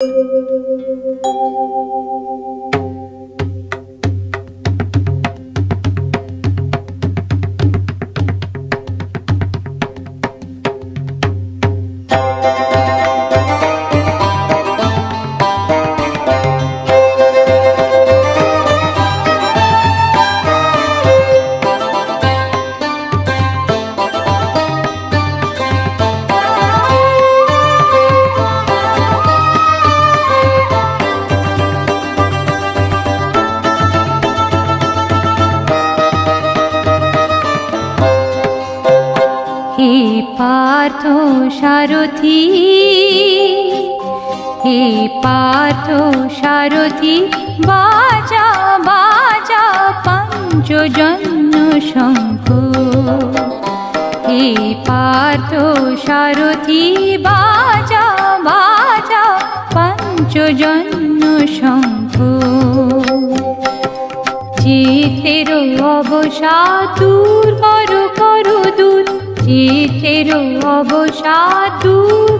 হে পার্থ সারথি, হে পার্থ সারথি, বাজা বাজা পঞ্চজন্য শঙ্খ। হে পার্থ সারথি, বাজা বাজা পঞ্চজন্য শঙ্খ। চিতের অবসাদ দূর করো করো দূর। চিতের অবসাদ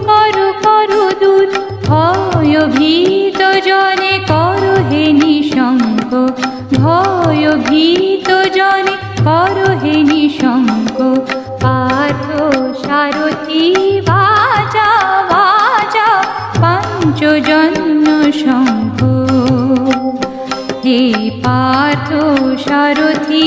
করো করো দূর ভয় ভীত জনে করো হে নিশঙ্ক। ভয় ভীত জনে করো হে নিশঙ্ক। পার্থ সারথি বাজা বাজা পঞ্চজন্য শঙ্খ। হে পার্থ সারথি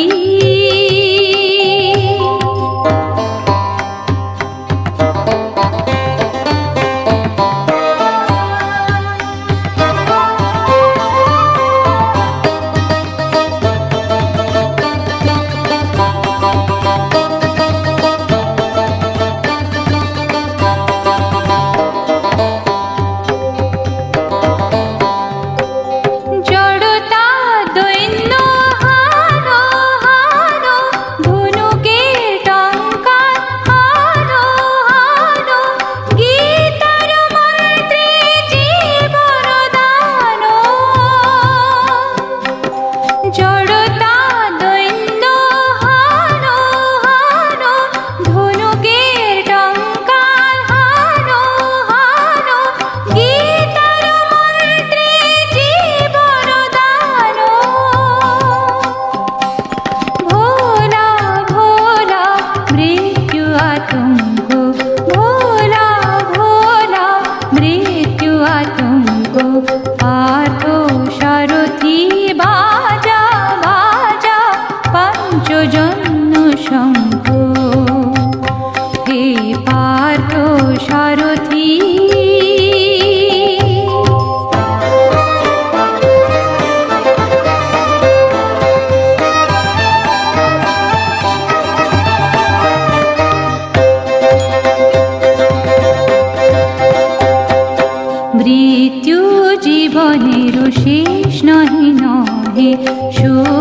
সারথি মৃত্যু জীবনের শেষ নহে নহে শোনা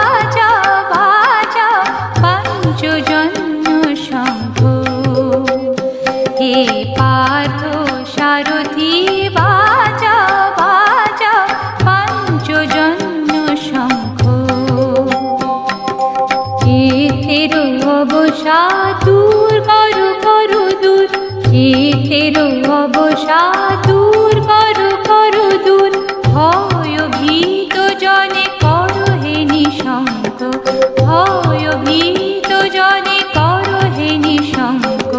সারথি বাজা বাজা, পাঞ্চজন্য শঙ্খ। চিতের অবসা দূর করো করো দূর। চিতের অবসা দূর করো করো দূর। ভয় ভীত জনে করো হে নিঃশঙ্ক। ভীত জনে করো হে নিঃশঙ্ক।